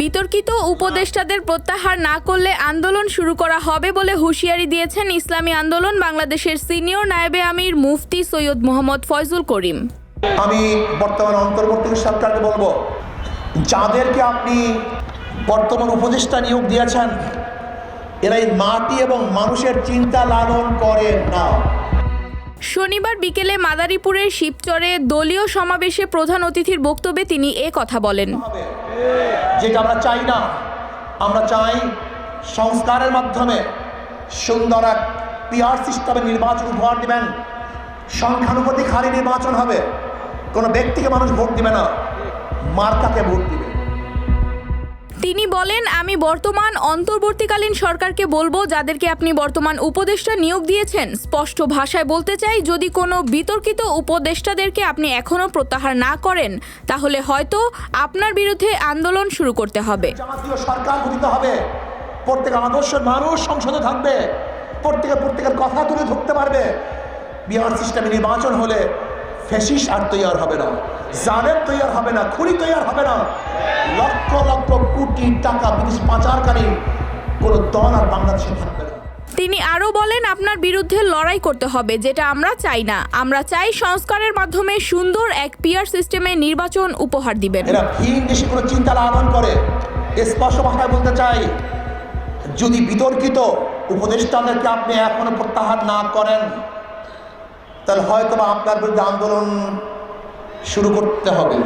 বিতর্কিত উপদেষ্টাদের প্রত্যাহার না করলে আন্দোলন শুরু করা হবে বলে হুঁশিয়ারি দিয়েছেন ইসলামী আন্দোলন বাংলাদেশের সিনিয়র নায়েবে আমির মুফতি সৈয়দ মোহাম্মদ ফয়জুল করিম। আমি বর্তমান অন্তর্বর্তী সরকারকে বলব যাদেরকে আপনি বর্তমান উপদেষ্টা নিয়োগ দিয়েছেন এরা এই মাটি এবং মানুষের চিন্তা লালন করেন না। শনিবার বিকেলে মাদারীপুরের শিবচরে দলীয় সমাবেশে প্রধান অতিথির বক্তব্যে তিনি এ কথা বলেন। যেটা আমরা চাই না, আমরা চাই সংস্কারের মাধ্যমে সুন্দর এক পিআর সিস্টেমে নির্বাচন উপহার দেবেন। সংখ্যানুপাতিক হারে নির্বাচন হবে। কোনো ব্যক্তিকে মানুষ ভোট দিবে না। মার্কাকে ভোট দিবে। তিনি বলেন, আমি বর্তমান অন্তর্বর্তীকালীন সরকারকে বলব যাদেরকে আপনি বর্তমান উপদেষ্টা নিয়োগ দিয়েছেন। স্পষ্ট ভাষায় বলতে চাই, যদি কোনো বিতর্কিত উপদেষ্টাদেরকে আপনি এখনও প্রত্যাহার না করেন, তাহলে হয়তো আপনার বিরুদ্ধে আন্দোলন শুরু করতে হবে। সরকার হবে। প্রত্যেক মানুষ সংসদে থাকবে। প্রত্যেকে প্রত্যেকের কথা তুলে ধরতে পারবে। বিহার সিস্টেমে নির্বাচন হলে ফেসিস আর তৈয়ার হবে না। জালেম তৈয়ার হবে না খুনি তৈয়ার হবে না। লক্ষ লক্ষ কোটি টাকা বিদেশ পাচারকারী কোনো দল আর বাংলাদেশে থাকবে না। তিনি আরও বলেন আপনার বিরুদ্ধে লড়াই করতে হবে যেটা আমরা চাই না। আমরা চাই সংস্কারের মাধ্যমে সুন্দর এক পিয়ার সিস্টেমে নির্বাচন উপহার দিবেন। এরা ভিন দেশে কোনো চিন্তা লালন করে। স্পষ্ট ভাষায় বলতে চাই যদি বিতর্কিত উপদেষ্টাদেরকে আপনি এখনও প্রত্যাহার না করেন তাহলে হয়তো আপনার বিরুদ্ধে আন্দোলন শুরু করতে হবে।